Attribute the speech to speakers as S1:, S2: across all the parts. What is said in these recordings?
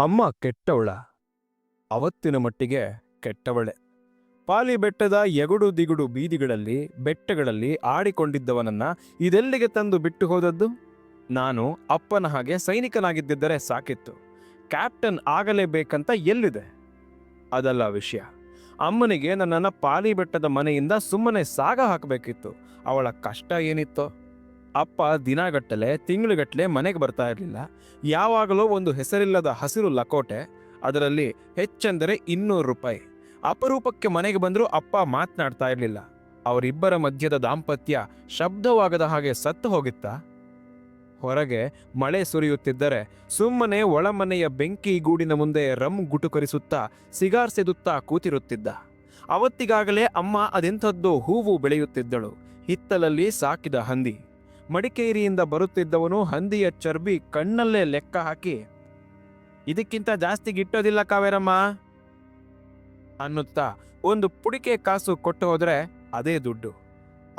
S1: ಅಮ್ಮ ಕೆಟ್ಟವಳ. ಅವತ್ತಿನ ಮಟ್ಟಿಗೆ ಕೆಟ್ಟವಳೆ. ಪಾಲಿ ಬೆಟ್ಟದ ಎಗುಡು ದಿಗುಡು ಬೀದಿಗಳಲ್ಲಿ, ಬೆಟ್ಟಗಳಲ್ಲಿ ಆಡಿಕೊಂಡಿದ್ದವನನ್ನ ಇದೆಲ್ಲಿಗೆ ತಂದು ಬಿಟ್ಟು ಹೋದದ್ದು? ನಾನು ಅಪ್ಪನ ಹಾಗೆ ಸೈನಿಕನಾಗಿದ್ದಿದ್ದರೆ ಸಾಕಿತ್ತು. ಕ್ಯಾಪ್ಟನ್ ಆಗಲೇಬೇಕಂತ ಎಲ್ಲಿದೆ? ಅದಲ್ಲ ವಿಷಯ. ಅಮ್ಮನಿಗೆ ನನ್ನನ್ನು ಪಾಲಿ ಬೆಟ್ಟದ ಮನೆಯಿಂದ ಸುಮ್ಮನೆ ಸಾಗ ಹಾಕಬೇಕಿತ್ತು. ಅವಳ ಕಷ್ಟ ಏನಿತ್ತೋ? ಅಪ್ಪ ದಿನಗಟ್ಟಲೆ, ತಿಂಗಳುಗಟ್ಟಲೆ ಮನೆಗೆ ಬರ್ತಾ ಇರಲಿಲ್ಲ. ಯಾವಾಗಲೂ ಒಂದು ಹೆಸರಿಲ್ಲದ ಹಸಿರು ಲಕೋಟೆ, ಅದರಲ್ಲಿ ಹೆಚ್ಚೆಂದರೆ ಇನ್ನೂರು ರೂಪಾಯಿ. ಅಪರೂಪಕ್ಕೆ ಮನೆಗೆ ಬಂದರೂ ಅಪ್ಪ ಮಾತನಾಡ್ತಾ ಇರಲಿಲ್ಲ. ಅವರಿಬ್ಬರ ಮಧ್ಯದ ದಾಂಪತ್ಯ ಶಬ್ದವಾಗದ ಹಾಗೆ ಸತ್ತು ಹೋಗಿತ್ತಾ? ಹೊರಗೆ ಮಳೆ ಸುರಿಯುತ್ತಿದ್ದರೆ ಸುಮ್ಮನೆ ಒಳಮನೆಯ ಬೆಂಕಿ ಗೂಡಿನ ಮುಂದೆ ರಮ್ ಗುಟುಕರಿಸುತ್ತಾ, ಸಿಗಾರ್ ಸೆದುತ್ತಾ ಕೂತಿರುತ್ತಿದ್ದ. ಅವತ್ತಿಗಾಗಲೇ ಅಮ್ಮ ಅದೆಂಥದ್ದು ಹೂವು ಬೆಳೆಯುತ್ತಿದ್ದಳು. ಹಿತ್ತಲಲ್ಲಿ ಸಾಕಿದ ಹಂದಿ. ಮಡಿಕೇರಿಯಿಂದ ಬರುತ್ತಿದ್ದವನು ಹಂದಿಯ ಚರ್ಬಿ ಕಣ್ಣಲ್ಲೇ ಲೆಕ್ಕ ಹಾಕಿ, ಇದಕ್ಕಿಂತ ಜಾಸ್ತಿ ಗಿಟ್ಟೋದಿಲ್ಲ ಕಾವೇರಮ್ಮ ಅನ್ನುತ್ತಾ ಒಂದು ಪುಡಿಕೆ ಕಾಸು ಕೊಟ್ಟು ಹೋದ್ರೆ ಅದೇ ದುಡ್ಡು.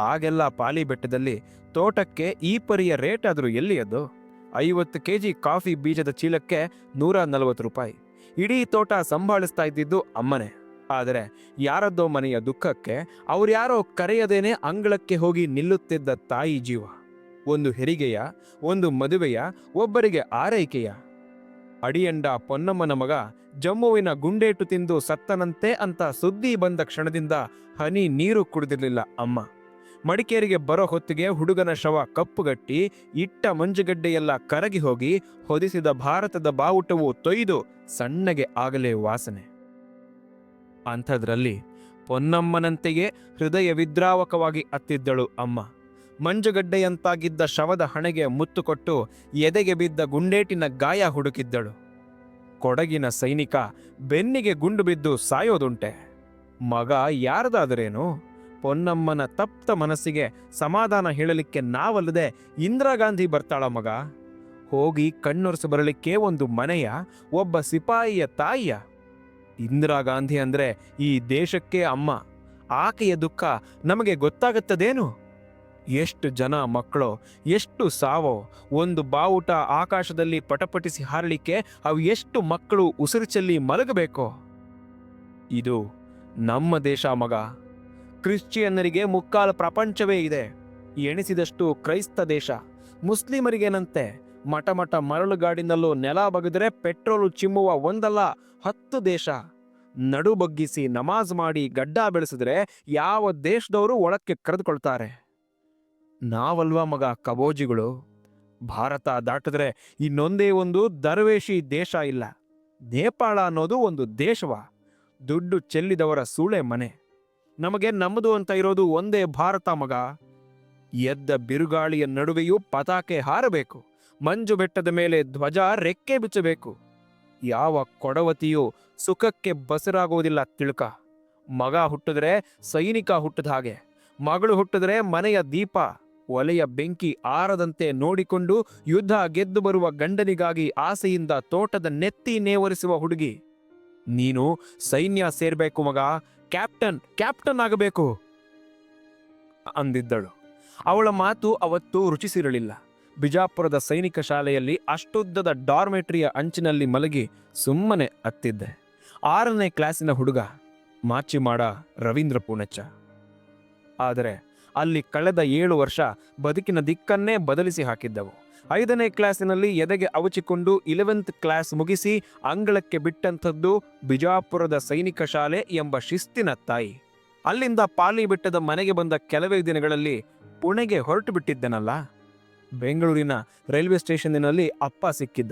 S1: ಆಗೆಲ್ಲ ಪಾಲಿ ಬೆಟ್ಟದಲ್ಲಿ ತೋಟಕ್ಕೆ ಈ ಪರಿಯ ರೇಟ್ ಆದರೂ ಎಲ್ಲಿಯದ್ದು ಐವತ್ತು ಕೆ ಜಿ ಕಾಫಿ ಬೀಜದ ಚೀಲಕ್ಕೆ ನೂರ ನಲವತ್ತು ರೂಪಾಯಿ. ಇಡೀ ತೋಟ ಸಂಭಾಳಿಸ್ತಾ ಇದ್ದಿದ್ದು ಅಮ್ಮನೆ. ಆದರೆ ಯಾರದ್ದೋ ಮನೆಯ ದುಃಖಕ್ಕೆ ಅವ್ರ್ಯಾರೋ ಕರೆಯದೇನೆ ಅಂಗಳಕ್ಕೆ ಹೋಗಿ ನಿಲ್ಲುತ್ತಿದ್ದ ತಾಯಿ ಜೀವ. ಒಂದು ಹೆರಿಗೆಯ, ಒಂದು ಮದುವೆಯ, ಒಬ್ಬರಿಗೆ ಆರೈಕೆಯ. ಅಡಿಯಂಡ ಪೊನ್ನಮ್ಮನ ಮಗ ಜಮ್ಮುವಿನ ಗುಂಡೇಟು ತಿಂದು ಸತ್ತನಂತೆ ಅಂತ ಸುದ್ದಿ ಬಂದ ಕ್ಷಣದಿಂದ ಹನಿ ನೀರು ಕುಡಿದಿರಲಿಲ್ಲ ಅಮ್ಮ. ಮಡಿಕೇರಿಗೆ ಬರೋ ಹೊತ್ತಿಗೆ ಹುಡುಗನ ಶವ ಕಪ್ಪುಗಟ್ಟಿ, ಇಟ್ಟ ಮಂಜುಗಡ್ಡೆಯೆಲ್ಲ ಕರಗಿ ಹೋಗಿ ಹೊದಿಸಿದ ಭಾರತದ ಬಾವುಟವು ತೊಯ್ದು ಸಣ್ಣಗೆ ಆಗಲೇ ವಾಸನೆ. ಅಂಥದ್ರಲ್ಲಿ ಪೊನ್ನಮ್ಮನಂತೆಯೇ ಹೃದಯ ವಿದ್ರಾವಕವಾಗಿ ಅತ್ತಿದ್ದಳು ಅಮ್ಮ. ಮಂಜುಗಡ್ಡೆಯಂತಾಗಿದ್ದ ಶವದ ಹಣೆಗೆ ಮುತ್ತು ಕೊಟ್ಟು ಎದೆಗೆ ಬಿದ್ದ ಗುಂಡೇಟಿನ ಗಾಯ ಹುಡುಕಿದ್ದಳು. ಕೊಡಗಿನ ಸೈನಿಕ ಬೆನ್ನಿಗೆ ಗುಂಡು ಬಿದ್ದು ಸಾಯೋದುಂಟೆ. ಮಗ ಯಾರದಾದರೇನು? ಪೊನ್ನಮ್ಮನ ತಪ್ತ ಮನಸ್ಸಿಗೆ ಸಮಾಧಾನ ಹೇಳಲಿಕ್ಕೆ ನಾವಲ್ಲದೆ ಇಂದಿರಾ ಗಾಂಧಿ ಬರ್ತಾಳ ಮಗ? ಹೋಗಿ ಕಣ್ಣೊರೆಸು ಬರಲಿಕ್ಕೆ ಒಂದು ಮನೆಯ, ಒಬ್ಬ ಸಿಪಾಯಿಯ ತಾಯಿಯ? ಇಂದಿರಾ ಗಾಂಧಿ ಅಂದರೆ ಈ ದೇಶಕ್ಕೆ ಅಮ್ಮ. ಆಕೆಯ ದುಃಖ ನಮಗೆ ಗೊತ್ತಾಗುತ್ತದೇನು? ಎಷ್ಟು ಜನ ಮಕ್ಕಳು, ಎಷ್ಟು ಸಾವೋ, ಒಂದು ಬಾವುಟ ಆಕಾಶದಲ್ಲಿ ಪಟಪಟಿಸಿ ಹಾರಲಿಕ್ಕೆ ಅವು ಎಷ್ಟು ಮಕ್ಕಳು ಉಸಿರು ಚೆಲ್ಲಿ ಮಲಗಬೇಕೋ? ಇದು ನಮ್ಮ ದೇಶ ಮಗ. ಕ್ರಿಶ್ಚಿಯನ್ನರಿಗೆ ಮುಕ್ಕಾಲು ಪ್ರಪಂಚವೇ ಇದೆ. ಎಣಿಸಿದಷ್ಟು ಕ್ರೈಸ್ತ ದೇಶ. ಮುಸ್ಲಿಮರಿಗೇನಂತೆ? ಮಠ ಮಠ ಮರಳುಗಾಡಿನಲ್ಲೂ ನೆಲ ಬಗೆದರೆ ಪೆಟ್ರೋಲು ಚಿಮ್ಮುವ ಒಂದಲ್ಲ, ಹತ್ತು ದೇಶ. ನಡು ಬಗ್ಗಿಸಿ ನಮಾಜ್ ಮಾಡಿ ಗಡ್ಡ ಬೆಳೆಸಿದ್ರೆ ಯಾವ ದೇಶದವರು ಒಳಕ್ಕೆ ಕರೆದುಕೊಳ್ತಾರೆ? ನಾವಲ್ವಾ ಮಗ ಕಬೋಜಿಗಳು? ಭಾರತ ದಾಟಿದ್ರೆ ಇನ್ನೊಂದೇ ಒಂದು ದರ್ವೇಶಿ ದೇಶ ಇಲ್ಲ. ನೇಪಾಳ ಅನ್ನೋದು ಒಂದು ದೇಶವ. ದುಡ್ಡು ಚೆಲ್ಲಿದವರ ಸೂಳೆ ಮನೆ. ನಮಗೆ ನಮ್ಮದು ಅಂತ ಇರೋದು ಒಂದೇ ಭಾರತ ಮಗ. ಎದ್ದ ಬಿರುಗಾಳಿಯ ನಡುವೆಯೂ ಪತಾಕೆ ಹಾರಬೇಕು. ಮಂಜು ಬೆಟ್ಟದ ಮೇಲೆ ಧ್ವಜ ರೆಕ್ಕೆ ಬಿಚ್ಚಬೇಕು. ಯಾವ ಕೊಡವತಿಯೂ ಸುಖಕ್ಕೆ ಬಸರಾಗುವುದಿಲ್ಲ ತಿಳ್ಕ. ಮಗ ಹುಟ್ಟಿದ್ರೆ ಸೈನಿಕ ಹುಟ್ಟದ ಹಾಗೆ. ಮಗಳು ಹುಟ್ಟಿದ್ರೆ ಮನೆಯ ದೀಪ. ಒಲೆಯ ಬೆಂಕಿ ಆರದಂತೆ ನೋಡಿಕೊಂಡು ಯುದ್ಧ ಗೆದ್ದು ಬರುವ ಗಂಡನಿಗಾಗಿ ಆಸೆಯಿಂದ ತೋಟದ ನೆತ್ತಿ ನೇವರಿಸುವ ಹುಡುಗಿ. ನೀನು ಸೈನ್ಯ ಸೇರ್ಬೇಕು ಮಗ, ಕ್ಯಾಪ್ಟನ್ ಕ್ಯಾಪ್ಟನ್ ಆಗಬೇಕು ಅಂದಿದ್ದಳು. ಅವಳ ಮಾತು ಅವತ್ತು ರುಚಿಸಿರಲಿಲ್ಲ. ಬಿಜಾಪುರದ ಸೈನಿಕ ಶಾಲೆಯಲ್ಲಿ ಅಷ್ಟುದ್ದದ ಡಾರ್ಮೆಟ್ರಿಯ ಅಂಚಿನಲ್ಲಿ ಮಲಗಿ ಸುಮ್ಮನೆ ಅತ್ತಿದ್ದೆ. ಆರನೇ ಕ್ಲಾಸಿನ ಹುಡುಗ, ಮಾಚಿಮಾಡ ರವೀಂದ್ರ ಪೂಣಚ್ಚ. ಆದರೆ ಅಲ್ಲಿ ಕಳೆದ ಏಳು ವರ್ಷ ಬದುಕಿನ ದಿಕ್ಕನ್ನೇ ಬದಲಿಸಿ ಹಾಕಿದ್ದವು. ಐದನೇ ಕ್ಲಾಸಿನಲ್ಲಿ ಎದೆಗೆ ಅವಚಿಕೊಂಡು ಇಲೆವೆಂತ್ ಕ್ಲಾಸ್ ಮುಗಿಸಿ ಅಂಗಳಕ್ಕೆ ಬಿಟ್ಟಂಥದ್ದು ಬಿಜಾಪುರದ ಸೈನಿಕ ಶಾಲೆ ಎಂಬ ಶಿಸ್ತಿನ ತಾಯಿ. ಅಲ್ಲಿಂದ ಪಾಲಿ ಬೆಟ್ಟದ ಮನೆಗೆ ಬಂದ ಕೆಲವೇ ದಿನಗಳಲ್ಲಿ ಪುಣೆಗೆ ಹೊರಟು ಬಿಟ್ಟಿದ್ದನಲ್ಲ? ಬೆಂಗಳೂರಿನ ರೈಲ್ವೆ ಸ್ಟೇಷನ್ನಿನಲ್ಲಿ ಅಪ್ಪ ಸಿಕ್ಕಿದ್ದ.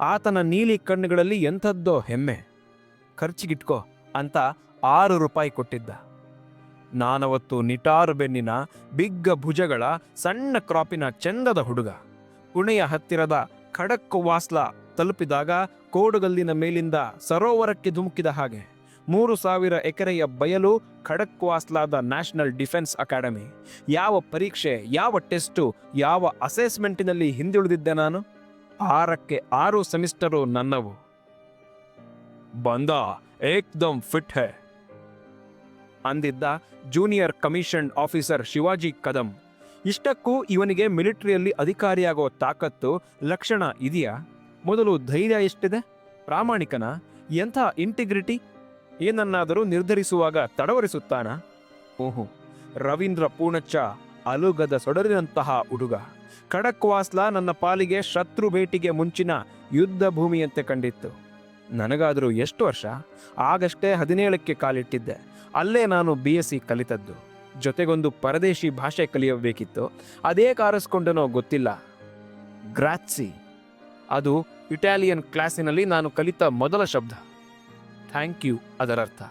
S1: ಆತನ ನೀಲಿ ಕಣ್ಣುಗಳಲ್ಲಿ ಎಂಥದ್ದೋ ಹೆಮ್ಮೆ. ಖರ್ಚಿಗಿಟ್ಕೋ ಅಂತ ಆರು ರೂಪಾಯಿ ಕೊಟ್ಟಿದ್ದ. ನಾನವತ್ತು ನಿಟಾರು ಬೆನ್ನಿನ ಬಿಗ್ಗ ಭುಜಗಳ ಸಣ್ಣ ಕ್ರಾಪಿನ ಚಂದದ ಹುಡುಗ. ಪುಣೆಯ ಹತ್ತಿರದ ಖಡಕ್ಕು ವಾಸ್ಲ ತಲುಪಿದಾಗ ಕೋಡುಗಲ್ಲಿನ ಮೇಲಿಂದ ಸರೋವರಕ್ಕೆ ಧುಮುಕಿದ ಹಾಗೆ. ಮೂರು ಸಾವಿರ ಎಕರೆಯ ಬಯಲು ಖಡಕ್ ವಾಸ್ಲಾದ ನ್ಯಾಷನಲ್ ಡಿಫೆನ್ಸ್ ಅಕಾಡೆಮಿ. ಯಾವ ಪರೀಕ್ಷೆ, ಯಾವ ಟೆಸ್ಟು, ಯಾವ ಅಸೆಸ್ಮೆಂಟಿನಲ್ಲಿ ಹಿಂದುಳಿದಿದ್ದೆ ನಾನು? ಆರಕ್ಕೆ ಆರು ಸೆಮಿಸ್ಟರು ನನ್ನವು. ಬಂದ, ಏಕ್ದಮ್ ಫಿಟ್ ಹೇ. ಅಂದಿದ್ದ junior commission officer Shivaji Kadam. ಇಷ್ಟಕ್ಕೂ ಇವನಿಗೆ ಮಿಲಿಟರಿಯಲ್ಲಿ ಅಧಿಕಾರಿಯಾಗೋ ತಾಕತ್ತು ಲಕ್ಷಣ ಇದೆಯಾ? ಮೊದಲು ಧೈರ್ಯ ಎಷ್ಟಿದೆ? ಪ್ರಾಮಾಣಿಕನ? ಎಂಥ ಇಂಟಿಗ್ರಿಟಿ ಏನನ್ನಾದರೂ ನಿರ್ಧರಿಸುವಾಗ ತಡವರಿಸುತ್ತಾನ? ಓಹೋ, ರವೀಂದ್ರ ಪೂಣಚ್ಚ ಅಲುಗದ ಸೊಡರಿನಂತಹ ಹುಡುಗ. ಖಡಕ್ವಾಸ್ಲಾ ನನ್ನ ಪಾಲಿಗೆ ಶತ್ರು ಭೇಟಿಗೆ ಮುಂಚಿನ ಯುದ್ಧ ಭೂಮಿಯಂತೆ ಕಂಡಿತ್ತು. ನನಗಾದರೂ ಎಷ್ಟು ವರ್ಷ? ಆಗಷ್ಟೇ ಹದಿನೇಳಕ್ಕೆ ಕಾಲಿಟ್ಟಿದ್ದೆ. ಅಲ್ಲೇ ನಾನು ಬಿ ಎಸ್ ಸಿ ಕಲಿತದ್ದು. ಜೊತೆಗೊಂದು ಪರದೇಶಿ ಭಾಷೆ ಕಲಿಯಬೇಕಿತ್ತು. ಅದೇ ಕಾರಿಸ್ಕೊಂಡನೋ ಗೊತ್ತಿಲ್ಲ. ಗ್ರಾತ್ಸಿ. ಅದು ಇಟಾಲಿಯನ್ ಕ್ಲಾಸಿನಲ್ಲಿ ನಾನು ಕಲಿತ ಮೊದಲ ಶಬ್ದ. ಥ್ಯಾಂಕ್ ಯು, ಅದರರ್ಥ.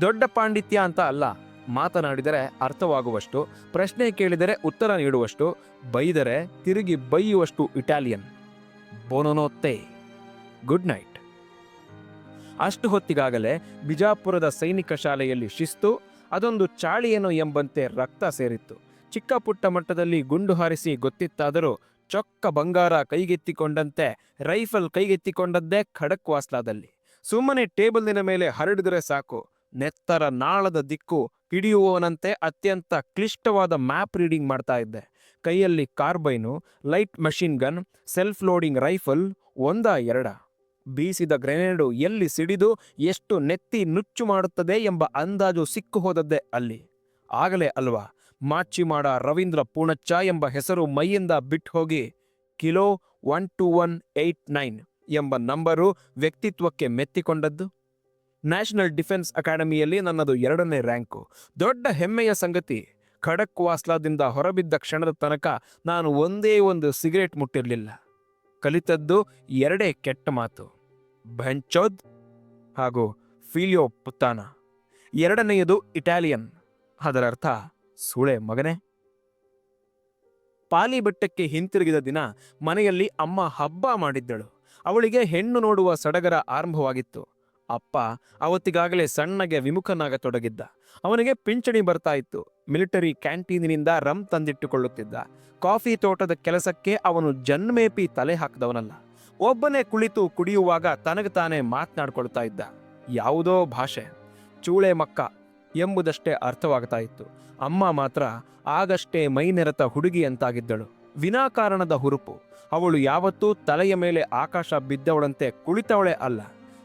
S1: ದೊಡ್ಡ ಪಾಂಡಿತ್ಯ ಅಂತ ಅಲ್ಲ, ಮಾತನಾಡಿದರೆ ಅರ್ಥವಾಗುವಷ್ಟು, ಪ್ರಶ್ನೆ ಕೇಳಿದರೆ ಉತ್ತರ ನೀಡುವಷ್ಟು, ಬೈದರೆ ತಿರುಗಿ ಬೈಯುವಷ್ಟು ಇಟಾಲಿಯನ್. ಬೋನೋನೋತ್ತೆ ಗುಡ್ ನೈಟ್ ಅಷ್ಟು ಹೊತ್ತಿಗಾಗಲೇ ಬಿಜಾಪುರದ ಸೈನಿಕ ಶಾಲೆಯಲ್ಲಿ ಶಿಸ್ತು, ಅದೊಂದು ಚಾಳಿಯೇನೋ ಎಂಬಂತೆ ರಕ್ತ ಸೇರಿತ್ತು. ಚಿಕ್ಕ ಪುಟ್ಟ ಮಟ್ಟದಲ್ಲಿ ಗುಂಡು ಹಾರಿಸಿ ಗೊತ್ತಿತ್ತಾದರೂ ಚೊಕ್ಕ ಬಂಗಾರ ಕೈಗೆತ್ತಿಕೊಂಡಂತೆ, ರೈಫಲ್ ಕೈಗೆತ್ತಿಕೊಂಡದ್ದೇ ಖಡಕ್ ವಾಸ್ಲಾದಲ್ಲಿ. ಸುಮ್ಮನೆ ಟೇಬಲ್ನ ಮೇಲೆ ಹರಡಿದರೆ ಸಾಕು, ನೆತ್ತರ ನಾಳದ ದಿಕ್ಕು ಹಿಡಿಯುವವನಂತೆ ಅತ್ಯಂತ ಕ್ಲಿಷ್ಟವಾದ ಮ್ಯಾಪ್ ರೀಡಿಂಗ್ ಮಾಡ್ತಾ ಇದ್ದೆ. ಕೈಯಲ್ಲಿ carbine, light machine gun, self loading rifle, ಒಂದ ಎರಡ. ಬೀಸಿದ ಗ್ರೆನೇಡು ಎಲ್ಲಿ ಸಿಡಿದು ಎಷ್ಟು ನೆತ್ತಿ ನುಚ್ಚು ಮಾಡುತ್ತದೆ ಎಂಬ ಅಂದಾಜು ಸಿಕ್ಕು ಹೋದದ್ದೇ ಅಲ್ಲಿ. ಆಗಲೇ ಅಲ್ವಾ? ಮಾಚಿಮಾಡ ರವೀಂದ್ರ ಪೂಣಚ್ಚ ಎಂಬ ಹೆಸರು ಮೈಯಿಂದ ಬಿಟ್ಟು ಹೋಗಿ kilo one two one eight nine ಎಂಬ ನಂಬರು ವ್ಯಕ್ತಿತ್ವಕ್ಕೆ ಮೆತ್ತಿಕೊಂಡದ್ದು. ನ್ಯಾಷನಲ್ ಡಿಫೆನ್ಸ್ ಅಕಾಡೆಮಿಯಲ್ಲಿ ನನ್ನದು ಎರಡನೇ ರ್ಯಾಂಕು. ದೊಡ್ಡ ಹೆಮ್ಮೆಯ ಸಂಗತಿ, ಖಡಕ್ ವಾಸ್ಲಾದಿಂದ ಹೊರಬಿದ್ದ ಕ್ಷಣದ ತನಕ ನಾನು ಒಂದೇ ಒಂದು ಸಿಗರೇಟ್ ಮುಟ್ಟಿರಲಿಲ್ಲ. ಕಲಿತದ್ದು ಎರಡೇ ಕೆಟ್ಟ ಮಾತು. ಭಂಚೋದ್ ಹಾಗೂ ಫಿಲಿಯೋ ಪುತ್ತಾನ. ಎರಡನೆಯದು ಇಟಾಲಿಯನ್. ಅದರರ್ಥ ಸುಳೆ ಮಗನೇ. ಪಾಲಿ ಬೆಟ್ಟಕ್ಕೆ ಹಿಂತಿರುಗಿದ ದಿನ ಮನೆಯಲ್ಲಿ ಅಮ್ಮ ಹಬ್ಬ ಮಾಡಿದ್ದಳು. ಅವಳಿಗೆ ಹೆಣ್ಣು ನೋಡುವ ಸಡಗರ ಆರಂಭವಾಗಿತ್ತು. ಅಪ್ಪ ಅವತ್ತಿಗಾಗಲೇ ಸಣ್ಣಗೆ ವಿಮುಖನಾಗತೊಡಗಿದ್ದ. ಅವನಿಗೆ ಪಿಂಚಣಿ ಬರ್ತಾ ಇತ್ತು. ಮಿಲಿಟರಿ ಕ್ಯಾಂಟೀನಿನಿಂದ ರಮ್ ತಂದಿಟ್ಟುಕೊಳ್ಳುತ್ತಿದ್ದ. ಕಾಫಿ ತೋಟದ ಕೆಲಸಕ್ಕೆ ಅವನು ಜನ್ಮೇಪಿ ತಲೆ ಹಾಕಿದವನಲ್ಲ. ಒಬ್ಬನೇ ಕುಳಿತು ಕುಡಿಯುವಾಗ ತನಗೆ ತಾನೇ ಮಾತನಾಡ್ಕೊಳ್ತಾ ಇದ್ದ. ಯಾವುದೋ ಭಾಷೆ, ಚೂಳೆ ಮಕ್ಕ ಎಂಬುದಷ್ಟೇ ಅರ್ಥವಾಗ್ತಾ ಇತ್ತು. ಅಮ್ಮ ಮಾತ್ರ ಆಗಷ್ಟೇ ಮೈನೆರೆತ ಹುಡುಗಿ ಅಂತಾಗಿದ್ದಳು. ವಿನಾಕಾರಣದ ಹುರುಪು. ಅವಳು ಯಾವತ್ತೂ ತಲೆಯ ಮೇಲೆ ಆಕಾಶ ಬಿದ್ದವಳಂತೆ ಕುಳಿತವಳೆ ಅಲ್ಲ.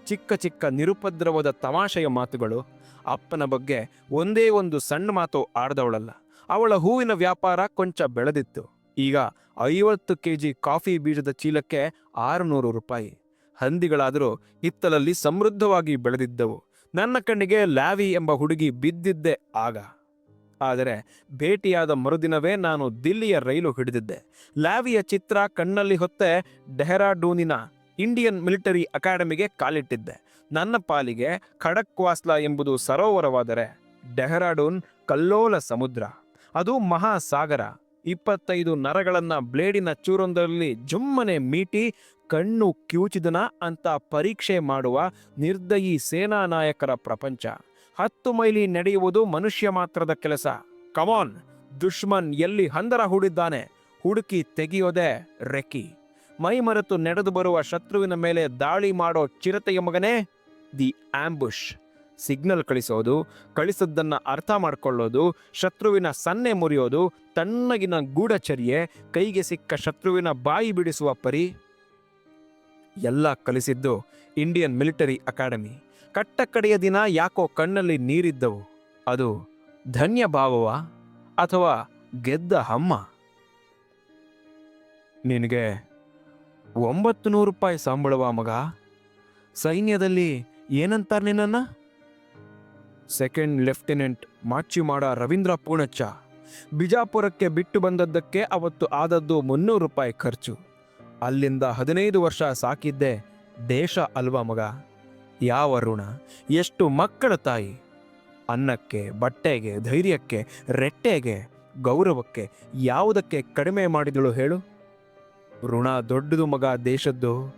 S1: ಚಿಕ್ಕ ಚಿಕ್ಕ ನಿರುಪದ್ರವದ ತಮಾಷೆಯ ಮಾತುಗಳು. ಅಪ್ಪನ ಬಗ್ಗೆ ಒಂದೇ ಒಂದು ಸಣ್ಣ ಮಾತು ಆಡದವಳಲ್ಲ. ಅವಳ ಹೂವಿನ ವ್ಯಾಪಾರ ಕೊಂಚ ಬೆಳೆದಿತ್ತು. ಈಗ ಐವತ್ತು ಕೆಜಿ ಕಾಫಿ ಬೀಜದ ಚೀಲಕ್ಕೆ ಆರುನೂರು ರೂಪಾಯಿ. ಹಂದಿಗಳಾದರೂ ಹಿತ್ತಲಲ್ಲಿ ಸಮೃದ್ಧವಾಗಿ ಬೆಳೆದಿದ್ದವು. ನನ್ನ ಕಣ್ಣಿಗೆ ಲ್ಯಾವಿ ಎಂಬ ಹುಡುಗಿ ಬಿದ್ದಿದ್ದೆ ಆಗ. ಆದರೆ ಭೇಟಿಯಾದ ಮರುದಿನವೇ ನಾನು ದಿಲ್ಲಿಯ ರೈಲು ಹಿಡಿದಿದ್ದೆ. ಲ್ಯಾವಿಯ ಚಿತ್ರ ಕಣ್ಣಲ್ಲಿ ಹೊತ್ತೆ ಡೆಹ್ರಾಡೂನಿನ ಇಂಡಿಯನ್ ಮಿಲಿಟರಿ ಅಕಾಡೆಮಿಗೆ ಕಾಲಿಟ್ಟಿದ್ದೆ. ನನ್ನ ಪಾಲಿಗೆ ಖಡಕ್ವಾಸ್ಲಾ ಎಂಬುದು ಸರೋವರವಾದರೆ ಡೆಹ್ರಾಡೂನ್ ಕಲ್ಲೋಲ ಸಮುದ್ರ. ಅದು ಮಹಾಸಾಗರ. ಇಪ್ಪತ್ತೈದು ನರಗಳನ್ನ ಬ್ಲೇಡಿನ ಚೂರೊಂದರಲ್ಲಿ ಜುಮ್ಮನೆ ಮೀಟಿ ಕಣ್ಣು ಕಿವುಚಿದನ ಅಂತ ಪರೀಕ್ಷೆ ಮಾಡುವ ನಿರ್ದಯಿ ಸೇನಾ ನಾಯಕರ ಪ್ರಪಂಚ. ಹತ್ತು ಮೈಲಿ ನಡೆಯುವುದು ಮನುಷ್ಯ ಮಾತ್ರದ ಕೆಲಸ. ಕಮಾನ್ ದುಶ್ಮನ್ ಎಲ್ಲಿ ಹಂದರ ಹೂಡಿದ್ದಾನೆ? ಹುಡುಕಿ ತೆಗೆಯೋದೆ ರೆಕ್ಕಿ. ಮೈ ಮರೆತು ನಡೆದು ಬರುವ ಶತ್ರುವಿನ ಮೇಲೆ ದಾಳಿ ಮಾಡೋ ಚಿರತೆಯ ಮಗನೇ ದಿ ಆಂಬುಷ್. ಸಿಗ್ನಲ್ ಕಳಿಸೋದು, ಕಳಿಸದ್ದನ್ನು ಅರ್ಥ ಮಾಡಿಕೊಳ್ಳೋದು, ಶತ್ರುವಿನ ಸನ್ನೆ ಮುರಿಯೋದು, ತಣ್ಣಗಿನ ಗೂಢಚರ್ಯೆ, ಕೈಗೆ ಸಿಕ್ಕ ಶತ್ರುವಿನ ಬಾಯಿ ಬಿಡಿಸುವ ಪರಿ. ಎಲ್ಲ ಕಲಿಸಿದ್ದು ಇಂಡಿಯನ್ ಮಿಲಿಟರಿ ಅಕಾಡೆಮಿ. ಕಟ್ಟ ಕಡೆಯ ದಿನ ಯಾಕೋ ಕಣ್ಣಲ್ಲಿ ನೀರಿದ್ದವು. ಅದು ಧನ್ಯ ಭಾವವ ಅಥವಾ ಗೆದ್ದ ಹಮ್ಮ? ನಿನಗೆ ಒಂಬತ್ತು ನೂರು ರೂಪಾಯಿ ಸಂಬಳವ ಮಗ? ಸೈನ್ಯದಲ್ಲಿ ಏನಂತಾರೆ ನಿನ್ನನ್ನ? Second lieutenant Machimada Ravindra Poonacha. ಬಿಜಾಪುರಕ್ಕೆ ಬಿಟ್ಟು ಬಂದದ್ದಕ್ಕೆ ಅವತ್ತು ಆದದ್ದು ಮುನ್ನೂರು ರೂಪಾಯಿ ಖರ್ಚು. ಅಲ್ಲಿಂದ ಹದಿನೈದು ವರ್ಷ ಸಾಕಿದ್ದೆ ದೇಶ ಅಲ್ವಾ ಮಗ? ಯಾವ ಋಣ? ಎಷ್ಟು ಮಕ್ಕಳ ತಾಯಿ? ಅನ್ನಕ್ಕೆ, ಬಟ್ಟೆಗೆ, ಧೈರ್ಯಕ್ಕೆ, ರೆಟ್ಟೆಗೆ, ಗೌರವಕ್ಕೆ ಯಾವುದಕ್ಕೆ ಕಡಿಮೆ ಮಾಡಿದಳು ಹೇಳು? ಋಣ ದೊಡ್ಡದು ಮಗ ದೇಶದ್ದು.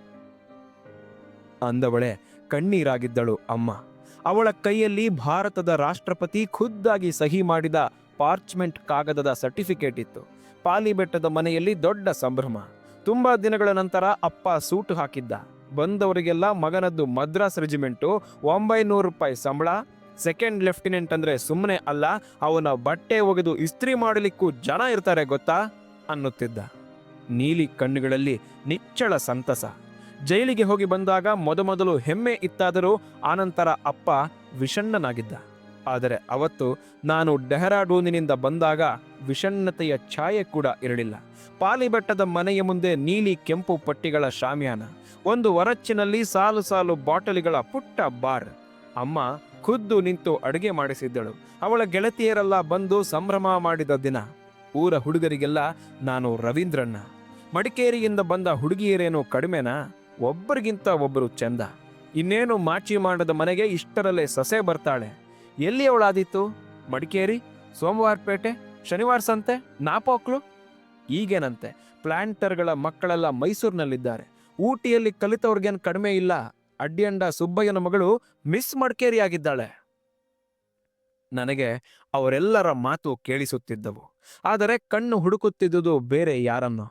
S1: ಅಂದವಳೆ ಕಣ್ಣೀರಾಗಿದ್ದಳು ಅಮ್ಮ. ಅವಳ ಕೈಯಲ್ಲಿ ಭಾರತದ ರಾಷ್ಟ್ರಪತಿ ಖುದ್ದಾಗಿ ಸಹಿ ಮಾಡಿದ ಪಾರ್ಚ್ಮೆಂಟ್ ಕಾಗದದ ಸರ್ಟಿಫಿಕೇಟ್ ಇತ್ತು. ಪಾಲಿ ಬೆಟ್ಟದ ಮನೆಯಲ್ಲಿ ದೊಡ್ಡ ಸಂಭ್ರಮ. ತುಂಬಾ ದಿನಗಳ ನಂತರ ಅಪ್ಪ ಸೂಟು ಹಾಕಿದ್ದ. ಬಂದವರಿಗೆಲ್ಲ ಮಗನದ್ದು ಮದ್ರಾಸ್ ರೆಜಿಮೆಂಟು, ಒಂಬೈನೂರು ರೂಪಾಯಿ ಸಂಬಳ. ಸೆಕೆಂಡ್ ಲೆಫ್ಟಿನೆಂಟ್ ಅಂದ್ರೆ ಸುಮ್ಮನೆ ಅಲ್ಲ, ಅವನ ಬಟ್ಟೆ ಒಗೆದು ಇಸ್ತ್ರಿ ಮಾಡಲಿಕ್ಕೂ ಜನ ಇರ್ತಾರೆ ಗೊತ್ತಾ? ಅನ್ನುತ್ತಿದ್ದ. ನೀಲಿ ಕಣ್ಣುಗಳಲ್ಲಿ ನಿಚ್ಚಳ ಸಂತಸ. ಜೈಲಿಗೆ ಹೋಗಿ ಬಂದಾಗ ಮೊದಮೊದಲು ಹೆಮ್ಮೆ ಇತ್ತಾದರೂ ಆನಂತರ ಅಪ್ಪ ವಿಷಣ್ಣನಾಗಿದ್ದ. ಆದರೆ ಅವತ್ತು ನಾನು ಡೆಹರಾಡೂನಿನಿಂದ ಬಂದಾಗ ವಿಷಣ್ಣತೆಯ ಛಾಯೆ ಕೂಡ ಇರಲಿಲ್ಲ. ಪಾಲಿಬೆಟ್ಟದ ಮನೆಯ ಮುಂದೆ ನೀಲಿ ಕೆಂಪು ಪಟ್ಟಿಗಳ ಶಾಮಿಯಾನ, ಒಂದು ವರಚ್ಚಿನಲ್ಲಿ ಸಾಲು ಸಾಲು ಬಾಟಲಿಗಳ ಪುಟ್ಟ ಬಾರ್. ಅಮ್ಮ ಖುದ್ದು ನಿಂತು ಅಡುಗೆ ಮಾಡಿಸಿದ್ದಳು. ಅವಳ ಗೆಳತಿಯರೆಲ್ಲ ಬಂದು ಸಂಭ್ರಮ ಮಾಡಿದ ದಿನ. ಊರ ಹುಡುಗರಿಗೆಲ್ಲ, ನಾನು ರವೀಂದ್ರಣ್ಣ. ಮಡಿಕೇರಿಯಿಂದ ಬಂದ ಹುಡುಗಿಯರೇನು ಕಡಿಮೆನಾ? ಒಬ್ಬರಿಗಿಂತ ಒಬ್ಬರು ಚೆಂದ. ಇನ್ನೇನು ಮಾಚಿ ಮಾಡದ ಮನೆಗೆ ಇಷ್ಟರಲ್ಲೇ ಸೊಸೆ ಬರ್ತಾಳೆ. ಎಲ್ಲಿ ಅವಳಾದಿತ್ತು ಮಡಿಕೇರಿ ಸೋಮವಾರಪೇಟೆ ಶನಿವಾರ ಸಂತೆ ನಾಪೋಕ್ಲು ಈಗೇನಂತೆ? ಪ್ಲಾಂಟರ್ಗಳ ಮಕ್ಕಳೆಲ್ಲ ಮೈಸೂರಿನಲ್ಲಿದ್ದಾರೆ. ಊಟಿಯಲ್ಲಿ ಕಲಿತವ್ರಿಗೇನು ಕಡಿಮೆ ಇಲ್ಲ. ಅಡ್ಡಿಯಂಡ ಸುಬ್ಬಯ್ಯನ ಮಗಳು ಮಿಸ್ ಮಡಿಕೇರಿ ಆಗಿದ್ದಾಳೆ ನನಗೆ ಅವರೆಲ್ಲರ ಮಾತು ಕೇಳಿಸುತ್ತಿದ್ದವು. ಆದರೆ ಕಣ್ಣು ಹುಡುಕುತ್ತಿದ್ದುದು ಬೇರೆ ಯಾರನ್ನು.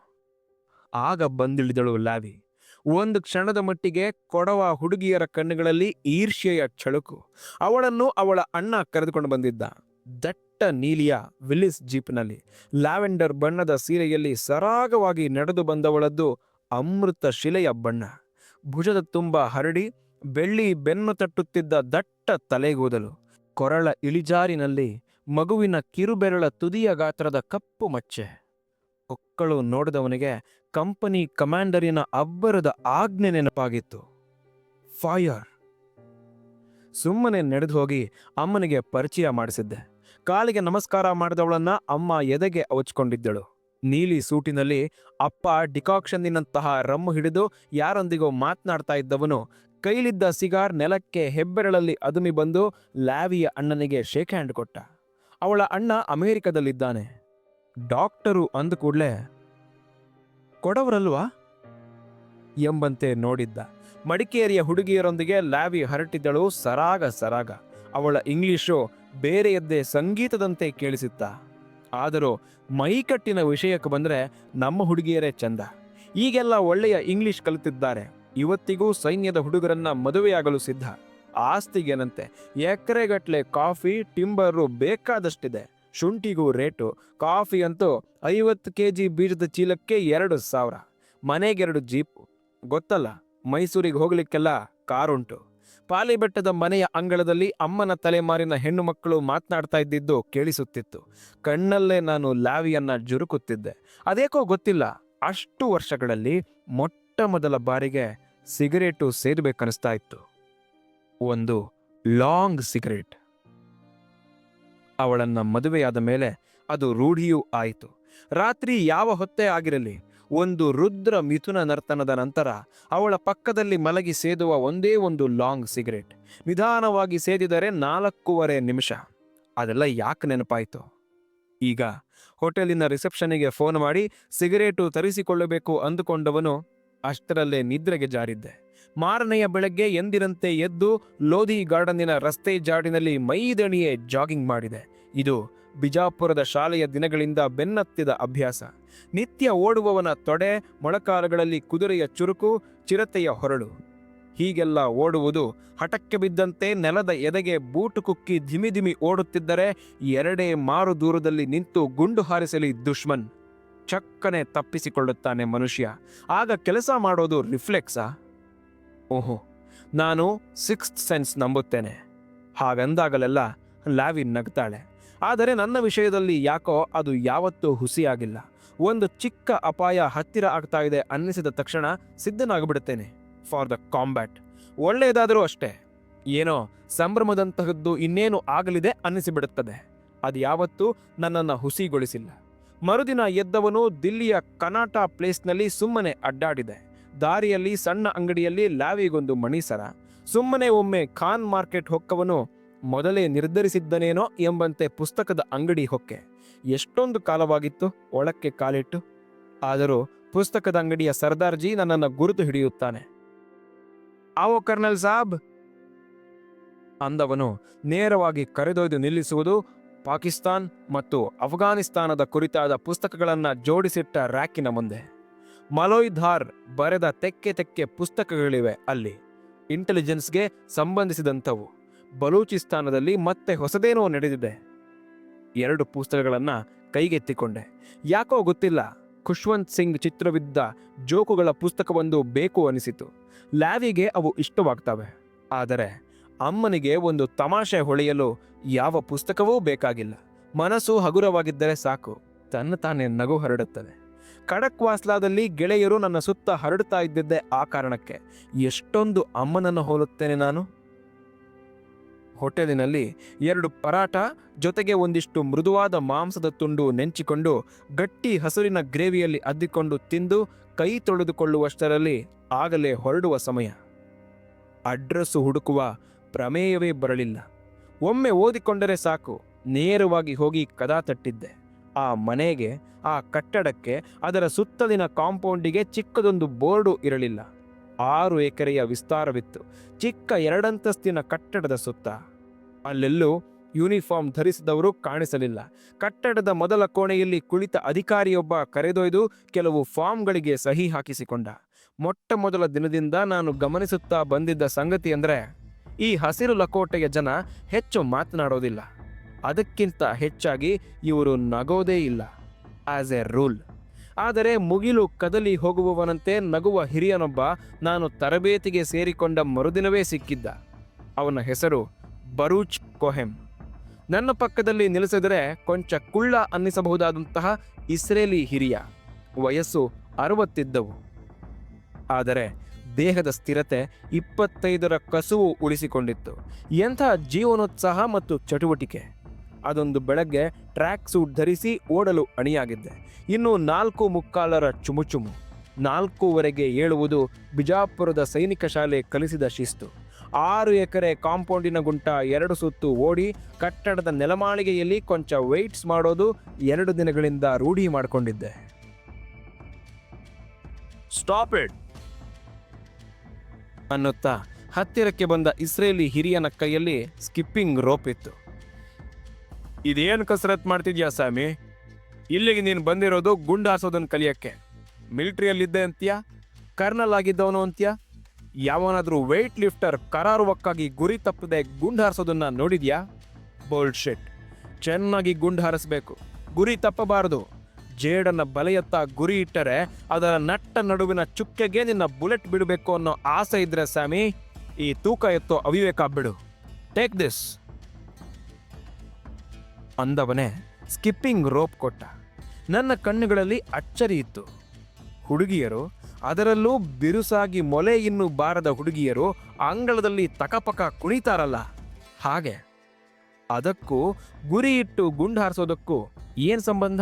S1: ಆಗ ಬಂದಿಳಿದಳು ಲಾವಿ. ಒಂದು ಕ್ಷಣದ ಮಟ್ಟಿಗೆ ಕೊಡವ ಹುಡುಗಿಯರ ಕಣ್ಣುಗಳಲ್ಲಿ ಈರ್ಷ್ಯೆಯ ಚಳುಕು ಅವಳನ್ನು ಅವಳ ಅಣ್ಣ ಕರೆದುಕೊಂಡು ಬಂದಿದ್ದ. ದಟ್ಟ ನೀಲಿಯ ವಿಲಿಸ್ ಜೀಪ್ನಲ್ಲಿ ಲ್ಯಾವೆಂಡರ್ ಬಣ್ಣದ ಸೀರೆಯಲ್ಲಿ ಸರಾಗವಾಗಿ ನಡೆದು ಬಂದವಳದ್ದು ಅಮೃತ ಶಿಲೆಯ ಬಣ್ಣ. ಭುಜದ ತುಂಬ ಹರಡಿ ಬೆಳ್ಳಿ ಬೆನ್ನು ತಟ್ಟುತ್ತಿದ್ದ ದಟ್ಟ ತಲೆಗೂದಲು. ಕೊರಳ ಇಳಿಜಾರಿನಲ್ಲಿ ಮಗುವಿನ ಕಿರುಬೆರಳ ತುದಿಯ ಗಾತ್ರದ ಕಪ್ಪು ಮಚ್ಚೆ. ಒಕ್ಕಳು ನೋಡಿದವನಿಗೆ ಕಂಪನಿ ಕಮಾಂಡರಿನ ಅಬ್ಬರದ ಆಜ್ಞೆ ನೆನಪಾಗಿತ್ತು. ಫೈರ್. ಸುಮ್ಮನೆ ನಡೆದು ಹೋಗಿ ಅಮ್ಮನಿಗೆ ಪರಿಚಯ ಮಾಡಿಸಿದ್ದೆ. ಕಾಲಿಗೆ ನಮಸ್ಕಾರ ಮಾಡಿದವಳನ್ನ ಅಮ್ಮ ಎದೆಗೆ ಅವಚ್ಕೊಂಡಿದ್ದಳು. ನೀಲಿ ಸೂಟಿನಲ್ಲಿ ಅಪ್ಪ ಡಿಕಾಕ್ಷನ್ನಿನಂತಹ ರಮ್ಮು ಹಿಡಿದು ಯಾರೊಂದಿಗೋ ಮಾತನಾಡ್ತಾ ಇದ್ದವನು ಕೈಲಿದ್ದ ಸಿಗಾರ್ ನೆಲಕ್ಕೆ ಹೆಬ್ಬೆರಳಲ್ಲಿ ಅದುಮಿ ಬಂದು ಲ್ಯಾವಿಯ ಅಣ್ಣನಿಗೆ ಶೇಕ್ ಹ್ಯಾಂಡ್ ಕೊಟ್ಟ. ಅವಳ ಅಣ್ಣ ಅಮೆರಿಕದಲ್ಲಿದ್ದಾನೆ. ಡಾಕ್ಟರು ಅಂದ ಕೂಡ್ಲೆ ಕೊಡವರಲ್ವಾ? ಎಂಬಂತೆ ನೋಡಿದ್ದ. ಮಡಿಕೇರಿಯ ಹುಡುಗಿಯರೊಂದಿಗೆ ಲ್ಯಾವಿ ಹರಟಿದ್ದಳು ಸರಾಗ ಸರಾಗ. ಅವಳ ಇಂಗ್ಲಿಷು ಬೇರೆಯದ್ದೇ ಸಂಗೀತದಂತೆ ಕೇಳಿಸಿತ್ತ. ಆದರೂ ಮೈಕಟ್ಟಿನ ವಿಷಯಕ್ಕೆ ಬಂದರೆ ನಮ್ಮ ಹುಡುಗಿಯರೇ ಚಂದ. ಈಗೆಲ್ಲ ಒಳ್ಳೆಯ ಇಂಗ್ಲಿಷ್ ಕಲಿತಿದ್ದಾರೆ. ಇವತ್ತಿಗೂ ಸೈನ್ಯದ ಹುಡುಗರನ್ನ ಮದುವೆಯಾಗಲು ಸಿದ್ಧ. ಆಸ್ತಿಗೇನಂತೆ ಎಕರೆಗಟ್ಟಲೆ ಕಾಫಿ, ಟಿಂಬರು ಬೇಕಾದಷ್ಟಿದೆ. ಶುಂಠಿಗೂ ರೇಟು, ಕಾಫಿ ಅಂತೂ ಐವತ್ತು ಕೆ ಜಿ ಬೀಜದ ಚೀಲಕ್ಕೆ ಎರಡು ಸಾವಿರ. ಮನೆಗೆರಡು ಜೀಪು. ಗೊತ್ತಲ್ಲ, ಮೈಸೂರಿಗೆ ಹೋಗಲಿಕ್ಕೆಲ್ಲ ಕಾರುಂಟು. ಪಾಲಿಬೆಟ್ಟದ ಮನೆಯ ಅಂಗಳದಲ್ಲಿ ಅಮ್ಮನ ತಲೆಮಾರಿನ ಹೆಣ್ಣು ಮಕ್ಕಳು ಮಾತನಾಡ್ತಾ ಇದ್ದಿದ್ದು ಕೇಳಿಸುತ್ತಿತ್ತು. ಕಣ್ಣಲ್ಲೇ ನಾನು ಲಾವಿಯನ್ನ ಜುರುಕುತ್ತಿದ್ದೆ. ಅದೇಕೋ ಗೊತ್ತಿಲ್ಲ, ಅಷ್ಟು ವರ್ಷಗಳಲ್ಲಿ ಮೊಟ್ಟ ಮೊದಲ ಬಾರಿಗೆ ಸಿಗರೇಟು ಸೇರ್ಬೇಕನ್ನಿಸ್ತಾ ಇತ್ತು. ಒಂದು ಲಾಂಗ್ ಸಿಗರೇಟ್. ಅವಳನ್ನ ಮದುವೆಯಾದ ಮೇಲೆ ಅದು ರೂಢಿಯೂ ಆಯಿತು. ರಾತ್ರಿ ಯಾವ ಹೊತ್ತೇ ಆಗಿರಲಿ, ಒಂದು ರುದ್ರ ಮಿಥುನ ನರ್ತನದ ನಂತರ ಅವಳ ಪಕ್ಕದಲ್ಲಿ ಮಲಗಿ ಸೇದುವ ಒಂದೇ ಒಂದು ಲಾಂಗ್ ಸಿಗರೇಟ್. ನಿಧಾನವಾಗಿ ಸೇದಿದರೆ ನಾಲ್ಕೂವರೆ ನಿಮಿಷ. ಅದೆಲ್ಲ ಯಾಕೆ ನೆನಪಾಯಿತು? ಈಗ ಹೋಟೆಲಿನ ರಿಸೆಪ್ಷನಿಗೆ ಫೋನ್ ಮಾಡಿ ಸಿಗರೇಟು ತರಿಸಿಕೊಳ್ಳಬೇಕು ಅಂದುಕೊಂಡವನು ಅಷ್ಟರಲ್ಲೇ ನಿದ್ರೆಗೆ ಜಾರಿದ್ದೆ. ಮಾರನೆಯ ಬೆಳಗ್ಗೆ ಎಂದಿನಂತೆ ಎದ್ದು ಲೋಧಿ ಗಾರ್ಡನ್ನಿನ ರಸ್ತೆ ಜಾಡಿನಲ್ಲಿ ಮೈದಣಿಯೇ ಜಾಗಿಂಗ್ ಮಾಡಿದೆ. ಇದು ಬಿಜಾಪುರದ ಶಾಲೆಯ ದಿನಗಳಿಂದ ಬೆನ್ನತ್ತಿದ ಅಭ್ಯಾಸ. ನಿತ್ಯ ಓಡುವವನ ತೊಡೆ, ಮೊಳಕಾಲಗಳಲ್ಲಿ ಕುದುರೆಯ ಚುರುಕು, ಚಿರತೆಯ ಹೊರಳು. ಹೀಗೆಲ್ಲ ಓಡುವುದು ಹಠಕ್ಕೆ ಬಿದ್ದಂತೆ ನೆಲದ ಎದೆಗೆ ಬೂಟು ಕುಕ್ಕಿ ಧಿಮಿ ಧಿಮಿ ಓಡುತ್ತಿದ್ದರೆ ಎರಡೇ ಮಾರು ದೂರದಲ್ಲಿ ನಿಂತು ಗುಂಡು ಹಾರಿಸಲಿ ದುಶ್ಮನ್. ಚಕ್ಕನೆ ತಪ್ಪಿಸಿಕೊಳ್ಳುತ್ತಾನೆ ಮನುಷ್ಯ. ಆಗ ಕೆಲಸ ಮಾಡೋದು ರಿಫ್ಲೆಕ್ಸಾ? ಓಹೋ, ನಾನು ಸಿಕ್ಸ್ತ್ ಸೆನ್ಸ್ ನಂಬುತ್ತೇನೆ. ಹಾಗಂದಾಗಲೆಲ್ಲ ಲ್ಯಾವಿನ್ ನಗ್ತಾಳೆ. ಆದರೆ ನನ್ನ ವಿಷಯದಲ್ಲಿ ಯಾಕೋ ಅದು ಯಾವತ್ತೂ ಹುಸಿಯಾಗಿಲ್ಲ. ಒಂದು ಚಿಕ್ಕ ಅಪಾಯ ಹತ್ತಿರ ಆಗ್ತಾ ಇದೆ ಅನ್ನಿಸಿದ ತಕ್ಷಣ ಸಿದ್ಧನಾಗಿಬಿಡುತ್ತೇನೆ. For the combat. ಒಳ್ಳೆಯದಾದರೂ ಅಷ್ಟೇ. ಏನೋ ಸಂಭ್ರಮದಂತಹದ್ದು ಇನ್ನೇನು ಆಗಲಿದೆ ಅನ್ನಿಸಿಬಿಡುತ್ತದೆ. ಅದು ಯಾವತ್ತೂ ನನ್ನನ್ನು ಹುಸಿಗೊಳಿಸಿಲ್ಲ. ಮರುದಿನ ಎದ್ದವನು ದಿಲ್ಲಿಯ ಕನಾಟ ಪ್ಲೇಸ್ನಲ್ಲಿ ಸುಮ್ಮನೆ ಅಡ್ಡಾಡಿದೆ. ದಾರಿಯಲ್ಲಿ ಸಣ್ಣ ಅಂಗಡಿಯಲ್ಲಿ ಲಾವಿಗೊಂದು ಮಣಿಸರ. ಸುಮ್ಮನೆ ಒಮ್ಮೆ ಖಾನ್ ಮಾರ್ಕೆಟ್ ಹೊಕ್ಕವನು ಮೊದಲೇ ನಿರ್ಧರಿಸಿದ್ದನೇನೋ ಎಂಬಂತೆ ಪುಸ್ತಕದ ಅಂಗಡಿ ಹೊಕ್ಕೆ. ಎಷ್ಟೊಂದು ಕಾಲವಾಗಿತ್ತು ಒಳಕ್ಕೆ ಕಾಲಿಟ್ಟು. ಆದರೂ ಪುಸ್ತಕದ ಅಂಗಡಿಯ ಸರ್ದಾರ್ಜಿ ನನ್ನನ್ನು ಗುರುತು ಹಿಡಿಯುತ್ತಾನೆ. ಆವೋ ಕರ್ನಲ್ ಸಾಬ್! ಅಂದವನು ನೇರವಾಗಿ ಕರೆದೊಯ್ದು ನಿಲ್ಲಿಸುವುದು ಪಾಕಿಸ್ತಾನ್ ಮತ್ತು ಅಫ್ಘಾನಿಸ್ತಾನದ ಕುರಿತಾದ ಪುಸ್ತಕಗಳನ್ನು ಜೋಡಿಸಿಟ್ಟ ರ್ಯಾಕಿನ ಮುಂದೆ. ಮಲೋಯ್ ಧಾರ್ ಬರೆದ ತೆಕ್ಕೆ ತೆಕ್ಕೆ ಪುಸ್ತಕಗಳಿವೆ ಅಲ್ಲಿ. ಇಂಟೆಲಿಜೆನ್ಸ್ಗೆ ಸಂಬಂಧಿಸಿದಂಥವು. ಬಲೂಚಿಸ್ತಾನದಲ್ಲಿ ಮತ್ತೆ ಹೊಸದೇನೋ ನಡೆದಿದೆ. ಎರಡು ಪುಸ್ತಕಗಳನ್ನು ಕೈಗೆತ್ತಿಕೊಂಡೆ. ಯಾಕೋ ಗೊತ್ತಿಲ್ಲ. ಖುಷ್ವಂತ್ ಸಿಂಗ್ ಚಿತ್ರವಿದ್ದ ಜೋಕುಗಳ ಪುಸ್ತಕವೊಂದು ಬೇಕು ಅನಿಸಿತು. ಲ್ಯಾವಿಗೆ ಅವು ಇಷ್ಟವಾಗ್ತವೆ. ಆದರೆ ಅಮ್ಮನಿಗೆ ಒಂದು ತಮಾಷೆ ಹೊಳೆಯಲು ಯಾವ ಪುಸ್ತಕವೂ ಬೇಕಾಗಿಲ್ಲ. ಮನಸ್ಸು ಹಗುರವಾಗಿದ್ದರೆ ಸಾಕು. ತನ್ನ ತಾನೇ ನಗು ಹರಡುತ್ತದೆ. ಖಡಕ್ ವಾಸ್ಲಾದಲ್ಲಿ ಗೆಳೆಯರು ನನ್ನ ಸುತ್ತ ಹರಡುತ್ತಾ ಇದ್ದಿದ್ದೆ ಆ ಕಾರಣಕ್ಕೆ. ಎಷ್ಟೊಂದು ಅಮ್ಮನನ್ನು ಹೋಲುತ್ತೇನೆ ನಾನು. ಹೋಟೆಲಿನಲ್ಲಿ ಎರಡು ಪರಾಟ ಜೊತೆಗೆ ಒಂದಿಷ್ಟು ಮೃದುವಾದ ಮಾಂಸದ ತುಂಡು ನೆಂಚಿಕೊಂಡು ಗಟ್ಟಿ ಹಸುರಿನ ಗ್ರೇವಿಯಲ್ಲಿ ಅದ್ದಿಕೊಂಡು ತಿಂದು ಕೈ ತೊಳೆದುಕೊಳ್ಳುವಷ್ಟರಲ್ಲಿ ಆಗಲೇ ಹೊರಡುವ ಸಮಯ. ಅಡ್ರೆಸ್ಸು ಹುಡುಕುವ ಪ್ರಮೇಯವೇ ಬರಲಿಲ್ಲ. ಒಮ್ಮೆ ಓದಿಕೊಂಡರೆ ಸಾಕು, ನೇರವಾಗಿ ಹೋಗಿ ಕದಾ ತಟ್ಟಿದ್ದೆ. ಆ ಮನೆಗೆ, ಆ ಕಟ್ಟಡಕ್ಕೆ, ಅದರ ಸುತ್ತಲಿನ ಕಾಂಪೌಂಡಿಗೆ ಚಿಕ್ಕದೊಂದು ಬೋರ್ಡು ಇರಲಿಲ್ಲ. ಆರು ಎಕರೆಯ ವಿಸ್ತಾರವಿತ್ತು. ಚಿಕ್ಕ ಎರಡಂತಸ್ತಿನ ಕಟ್ಟಡದ ಸುತ್ತ. ಅಲ್ಲೆಲ್ಲೂ ಯೂನಿಫಾರ್ಮ್ ಧರಿಸಿದವರು ಕಾಣಿಸಲಿಲ್ಲ. ಕಟ್ಟಡದ ಮೊದಲ ಕೋಣೆಯಲ್ಲಿ ಕುಳಿತ ಅಧಿಕಾರಿಯೊಬ್ಬ ಕರೆದೊಯ್ದು ಕೆಲವು ಫಾರ್ಮ್ಗಳಿಗೆ ಸಹಿ ಹಾಕಿಸಿಕೊಂಡ. ಮೊಟ್ಟ ಮೊದಲ ದಿನದಿಂದ ನಾನು ಗಮನಿಸುತ್ತಾ ಬಂದಿದ್ದ ಸಂಗತಿ ಅಂದರೆ, ಈ ಹಸಿರು ಲಕೋಟೆಯ ಜನ ಹೆಚ್ಚು ಮಾತನಾಡೋದಿಲ್ಲ. ಅದಕ್ಕಿಂತ ಹೆಚ್ಚಾಗಿ ಇವರು ನಗೋದೇ ಇಲ್ಲ ಆಸ್ ಎ ರೂಲ್ ಆದರೆ ಮುಗಿಲು ಕದಲಿ ಹೋಗುವವನಂತೆ ನಗುವ ಹಿರಿಯನೊಬ್ಬ ನಾನು ತರಬೇತಿಗೆ ಸೇರಿಕೊಂಡ ಮರುದಿನವೇ ಸಿಕ್ಕಿದ್ದ. ಅವನ ಹೆಸರು ಬರೂಚ್ ಕೊಹೆಮ್ ನನ್ನ ಪಕ್ಕದಲ್ಲಿ ನಿಲ್ಲಿಸಿದರೆ ಕೊಂಚ ಕುಳ್ಳ ಅನ್ನಿಸಬಹುದಾದಂತಹ ಇಸ್ರೇಲಿ ಹಿರಿಯ. ವಯಸ್ಸು ಅರವತ್ತಿದ್ದವು. ಆದರೆ ದೇಹದ ಸ್ಥಿರತೆ ಇಪ್ಪತ್ತೈದರ ಕಸುವು ಉಳಿಸಿಕೊಂಡಿತ್ತು. ಎಂಥ ಜೀವನೋತ್ಸಾಹ ಮತ್ತು ಚಟುವಟಿಕೆ. ಅದೊಂದು ಬೆಳಗ್ಗೆ ಟ್ರ್ಯಾಕ್ ಸೂಟ್ ಧರಿಸಿ ಓಡಲು ಅಣಿಯಾಗಿದ್ದೆ. ಇನ್ನು ನಾಲ್ಕು ಮುಕ್ಕಾಲರ ಚುಮುಚುಮು. ನಾಲ್ಕೂವರೆಗೆ ಏಳುವುದು ಬಿಜಾಪುರದ ಸೈನಿಕ ಶಾಲೆ ಕಲಿಸಿದ ಶಿಸ್ತು. ಆರು ಎಕರೆ ಕಾಂಪೌಂಡಿನ ಗುಂಟ ಎರಡು ಸುತ್ತು ಓಡಿ ಕಟ್ಟಡದ ನೆಲಮಾಳಿಗೆಯಲ್ಲಿ ಕೊಂಚ ವೆಯ್ಟ್ಸ್ ಮಾಡೋದು ಎರಡು ದಿನಗಳಿಂದ ರೂಢಿ ಮಾಡಿಕೊಂಡಿದ್ದೆ. ಸ್ಟಾಪ್ ಇಟ್ ಅನ್ನುತ್ತಾ ಹತ್ತಿರಕ್ಕೆ ಬಂದ ಇಸ್ರೇಲಿ ಹಿರಿಯನ ಕೈಯಲ್ಲಿ ಸ್ಕಿಪ್ಪಿಂಗ್ ರೋಪ್ ಇತ್ತು. ಇದೇನು ಕಸರತ್ ಮಾಡ್ತಿದ್ಯಾ ಸ್ವಾಮಿ? ಇಲ್ಲಿಗೆ ನೀನು ಬಂದಿರೋದು ಗುಂಡು ಹಾಸೋದನ್ನು ಕಲಿಯಕ್ಕೆ. ಮಿಲಿಟ್ರಿಯಲ್ಲಿದ್ದೆ ಅಂತೀಯಾ? ಕರ್ನಲ್ ಆಗಿದ್ದವನು ಅಂತ್ಯ? ಯಾವನಾದರೂ ವೆಯ್ಟ್ ಲಿಫ್ಟರ್ ಕರಾರುವಕ್ಕಾಗಿ ಗುರಿ ತಪ್ಪದೆ ಗುಂಡು ಹಾರಿಸೋದನ್ನ ನೋಡಿದ್ಯಾ? ಬೋಲ್ಡ್ ಶೆಟ್ ಚೆನ್ನಾಗಿ ಗುಂಡು ಹಾರಿಸ್ಬೇಕು ಗುರಿ ತಪ್ಪಬಾರದು. ಜೇಡನ್ನ ಬಲೆಯತ್ತ ಗುರಿ ಇಟ್ಟರೆ ಅದರ ನಟ್ಟ ನಡುವಿನ ಚುಕ್ಕೆಗೆ ನಿನ್ನ ಬುಲೆಟ್ ಬಿಡಬೇಕು ಅನ್ನೋ ಆಸೆ ಇದ್ರೆ ಸ್ವಾಮಿ, ಈ ತೂಕ ಎತ್ತೋ ಅವಿವೇಕ ಬಿಡು. ಟೇಕ್ ದಿಸ್ ಅಂದವನೇ, ಸ್ಕಿಪ್ಪಿಂಗ್ ರೋಪ್ ಕೊಟ್ಟ. ನನ್ನ ಕಣ್ಣುಗಳಲ್ಲಿ ಅಚ್ಚರಿ ಇತ್ತು. ಹುಡುಗಿಯರು, ಅದರಲ್ಲೂ ಬಿರುಸಾಗಿ ಮೊಲೆ ಇನ್ನೂ ಬಾರದ ಹುಡುಗಿಯರು ಅಂಗಳದಲ್ಲಿ ತಕಪಕ ಕುಣಿತಾರಲ್ಲ. ಹಾಗೆ, ಅದಕ್ಕೂ ಗುರಿ ಇಟ್ಟು ಗುಂಡು ಹಾರಿಸೋದಕ್ಕೂ ಏನು ಸಂಬಂಧ?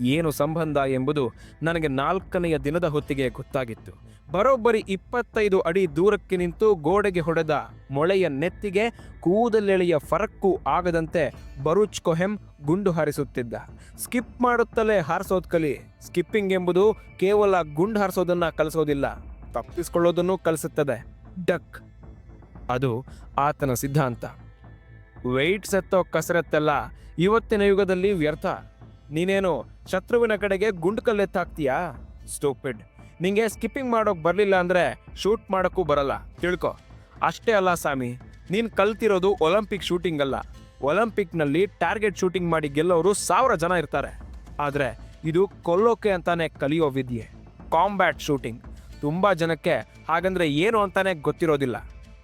S1: ಏನು ಸಂಬಂಧ? ಎಂಬುದು ನನಗೆ ನಾಲ್ಕನೆಯ ದಿನದ ಹೊತ್ತಿಗೆ ಗೊತ್ತಾಗಿತ್ತು. ಬರೋಬ್ಬರಿ ಇಪ್ಪತ್ತೈದು ಅಡಿ ದೂರಕ್ಕೆ ನಿಂತು ಗೋಡೆಗೆ ಹೊಡೆದ ಮೊಳೆಯ ನೆತ್ತಿಗೆ ಕೂದಲೆಳೆಯ ಫರಕ್ಕೂ ಆಗದಂತೆ ಬರುಚ್ ಕೊಹೆಮ್ ಗುಂಡು ಹಾರಿಸುತ್ತಿದ್ದ. ಸ್ಕಿಪ್ ಮಾಡುತ್ತಲೇ ಹಾರಿಸೋದ್ ಕಲಿ. ಸ್ಕಿಪ್ಪಿಂಗ್ ಎಂಬುದು ಕೇವಲ ಗುಂಡು ಹಾರಿಸೋದನ್ನ ಕಲಿಸೋದಿಲ್ಲ. ತಪ್ಪಿಸಿಕೊಳ್ಳೋದನ್ನು ಕಲಿಸುತ್ತದೆ. ಡಕ್. ಅದು ಆತನ ಸಿದ್ಧಾಂತ. ವೆಯ್ಟ್ಸ್ ಎತ್ತೋ ಕಸರತ್ತೆಲ್ಲ ಇವತ್ತಿನ ಯುಗದಲ್ಲಿ ವ್ಯರ್ಥ. ನೀನೇನು ಶತ್ರುವಿನ ಕಡೆಗೆ ಗುಂಡು ಕಲ್ಲೆತ್ತಾಕ್ತೀಯಾ ಸ್ಟೂಪಿಡ್. ನಿಂಗೆ ಸ್ಕಿಪ್ಪಿಂಗ್ ಮಾಡೋಕೆ ಬರಲಿಲ್ಲ ಅಂದ್ರೆ ಶೂಟ್ ಮಾಡೋಕ್ಕೂ ಬರಲ್ಲ. ತಿಳ್ಕೊ. ಅಷ್ಟೇ ಅಲ್ಲ ಸ್ವಾಮಿ, ನೀನು ಕಲ್ತಿರೋದು ಒಲಿಂಪಿಕ್ ಶೂಟಿಂಗ್ ಅಲ್ಲ. ಒಲಿಂಪಿಕ್ನಲ್ಲಿ ಟಾರ್ಗೆಟ್ ಶೂಟಿಂಗ್ ಮಾಡಿ ಗೆಲ್ಲೋರು ಸಾವಿರ ಜನ ಇರ್ತಾರೆ. ಆದರೆ ಇದು ಕೊಲ್ಲೋಕೆ ಅಂತಾನೆ ಕಲಿಯೋ ವಿದ್ಯೆ. Combat shooting. ತುಂಬ ಜನಕ್ಕೆ ಹಾಗಂದ್ರೆ ಏನು ಅಂತಾನೆ ಗೊತ್ತಿರೋದಿಲ್ಲ.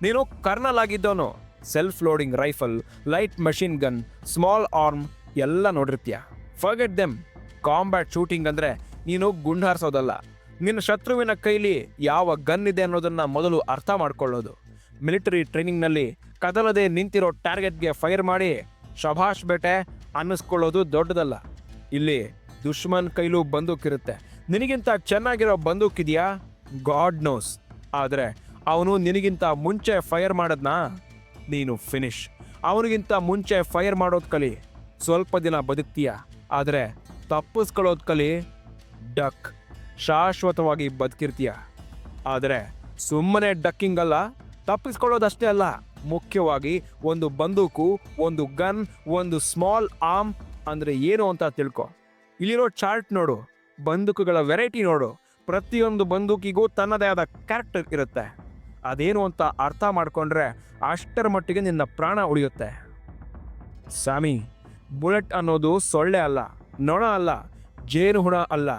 S1: ನೀನು colonel ಆಗಿದ್ದವನು. Self loading rifle, light machine gun, small arm ಎಲ್ಲ ನೋಡಿರ್ತೀಯ. Forget them. ಕಾಂಬ್ಯಾಟ್ ಶೂಟಿಂಗ್ ಅಂದ್ರೆ ನೀನು ಗುಂಡ್ ಹಾರಿಸೋದಲ್ಲ ನಿನ್ನ ಶತ್ರುವಿನ ಕೈಲಿ ಯಾವ ಗನ್ ಇದೆ ಅನ್ನೋದನ್ನ ಮೊದಲು ಅರ್ಥ ಮಾಡ್ಕೊಳ್ಳೋದು. ಮಿಲಿಟರಿ ಟ್ರೈನಿಂಗ್ನಲ್ಲಿ ಕದಲದೆ ನಿಂತಿರೋ ಟಾರ್ಗೆಟ್ಗೆ ಫೈರ್ ಮಾಡಿ ಶಭಾಷ್ ಬೇಟೆ ಅನ್ನಿಸ್ಕೊಳ್ಳೋದು ದೊಡ್ಡದಲ್ಲ. ಇಲ್ಲಿ ದುಶ್ಮನ್ ಕೈಲೂ ಬಂದೂಕಿರುತ್ತೆ ನಿನಗಿಂತ ಚೆನ್ನಾಗಿರೋ ಬಂದೂಕಿದೆಯಾ ಗಾಡ್ ನೋಸ್ ಆದರೆ ಅವನು ನಿನಗಿಂತ ಮುಂಚೆ ಫೈರ್ ಮಾಡೋದ್ನ? ನೀನು ಫಿನಿಶ್ ಅವನಿಗಿಂತ ಮುಂಚೆ ಫೈರ್ ಮಾಡೋದು ಕಲಿ ಸ್ವಲ್ಪ ದಿನ ಬದುಕ್ತೀಯ? ಆದರೆ ತಪ್ಪಿಸ್ಕೊಳ್ಳೋದು ಕಲಿ ಡಕ್ ಶಾಶ್ವತವಾಗಿ ಬದುಕಿರ್ತೀಯ. ಆದರೆ ಸುಮ್ಮನೆ ಡಕ್ಕಿಂಗ್ ಅಲ್ಲ, ತಪ್ಪಿಸ್ಕೊಳ್ಳೋದಷ್ಟೇ ಅಲ್ಲ. ಮುಖ್ಯವಾಗಿ ಒಂದು ಬಂದೂಕು, ಒಂದು ಗನ್, ಒಂದು ಸ್ಮಾಲ್ ಆರ್ಮ್ ಅಂದರೆ ಏನು ಅಂತ ತಿಳ್ಕೊ. ಇಲ್ಲಿರೋ ಚಾರ್ಟ್ ನೋಡು, ಬಂದೂಕುಗಳ ವೆರೈಟಿ ನೋಡು. ಪ್ರತಿಯೊಂದು ಬಂದೂಕಿಗೂ ತನ್ನದೇ ಆದ ಕ್ಯಾರೆಕ್ಟರ್ ಇರುತ್ತೆ. ಅದೇನು ಅಂತ ಅರ್ಥ ಮಾಡಿಕೊಂಡ್ರೆ ಅಷ್ಟರ ಮಟ್ಟಿಗೆ ನಿನ್ನ ಪ್ರಾಣ ಉಳಿಯುತ್ತೆ. ಸ್ವಾಮಿ, ಬುಲೆಟ್ ಅನ್ನೋದು ಸೊಳ್ಳೆ ಅಲ್ಲ, ನೊಣ ಅಲ್ಲ, ಜೇನುಹುಣ ಅಲ್ಲ.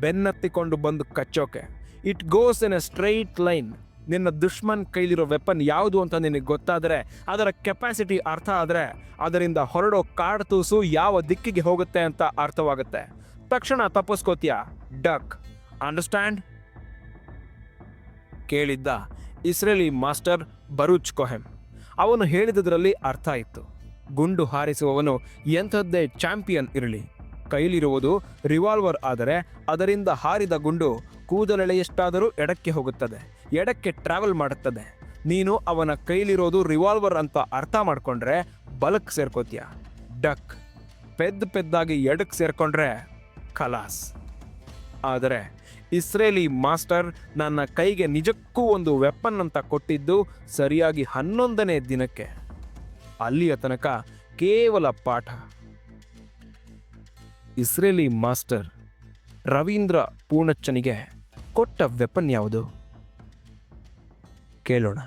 S1: ಬೆನ್ನತ್ತಿಕೊಂಡು ಬಂದು ಕಚ್ಚೋಕೆ. It goes in a straight line ನಿನ್ನ ದುಶ್ಮನ್ ಕೈಲಿರೋ ವೆಪನ್ ಯಾವುದು ಅಂತ ನಿನಗೆ ಗೊತ್ತಾದರೆ, ಅದರ ಕೆಪಾಸಿಟಿ ಅರ್ಥ ಆದರೆ ಅದರಿಂದ ಹೊರಡೋ ಕಾಡ್ತೂಸು ಯಾವ ದಿಕ್ಕಿಗೆ ಹೋಗುತ್ತೆ ಅಂತ ಅರ್ಥವಾಗುತ್ತೆ. ತಕ್ಷಣ ತಪ್ಪಿಸ್ಕೋತೀಯ? ಡಕ್. ಅಂಡರ್ಸ್ಟ್ಯಾಂಡ್ ಕೇಳಿದ್ದ ಇಸ್ರೇಲಿ ಮಾಸ್ಟರ್ ಬರೂಚ್ ಕೊಹೆಮ್ ಅವನು ಹೇಳಿದದರಲ್ಲಿ ಅರ್ಥ ಇತ್ತು. ಗುಂಡು ಹಾರಿಸುವವನು ಎಂಥದ್ದೇ ಚಾಂಪಿಯನ್ ಇರಲಿ. ಕೈಲಿರುವುದು ರಿವಾಲ್ವರ್ ಆದರೆ ಅದರಿಂದ ಹಾರಿದ ಗುಂಡು ಕೂದಲೆಳೆಯಷ್ಟಾದರೂ ಎಡಕ್ಕೆ ಹೋಗುತ್ತದೆ, ಎಡಕ್ಕೆ ಟ್ರಾವೆಲ್ ಮಾಡುತ್ತದೆ. ನೀನು ಅವನ ಕೈಲಿರೋದು ರಿವಾಲ್ವರ್ ಅಂತ ಅರ್ಥ ಮಾಡ್ಕೊಂಡ್ರೆ ಬಲಕ್ ಸೇರ್ಕೋತೀಯ. ಡಕ್. ಪೆದ್ ಪೆದ್ದಾಗಿ ಎಡಕ್ಕೆ ಸೇರ್ಕೊಂಡ್ರೆ ಖಲಾಸ್. ಆದರೆ ಇಸ್ರೇಲಿ ಮಾಸ್ಟರ್ ನನ್ನ ಕೈಗೆ ನಿಜಕ್ಕೂ ಒಂದು ವೆಪನ್ ಅಂತ ಕೊಟ್ಟಿದ್ದು ಸರಿಯಾಗಿ ಹನ್ನೊಂದನೇ ದಿನಕ್ಕೆ. ಅಲ್ಲಿಯ ತನಕ ಕೇವಲ ಪಾಠ. ಇಸ್ರೇಲಿ ಮಾಸ್ಟರ್ ರವೀಂದ್ರ ಪೂರ್ಣಚ್ಚನಿಗೆ ಕೊಟ್ಟ ವೆಪನ್ ಯಾವುದು? ಕೇಳೋಣ.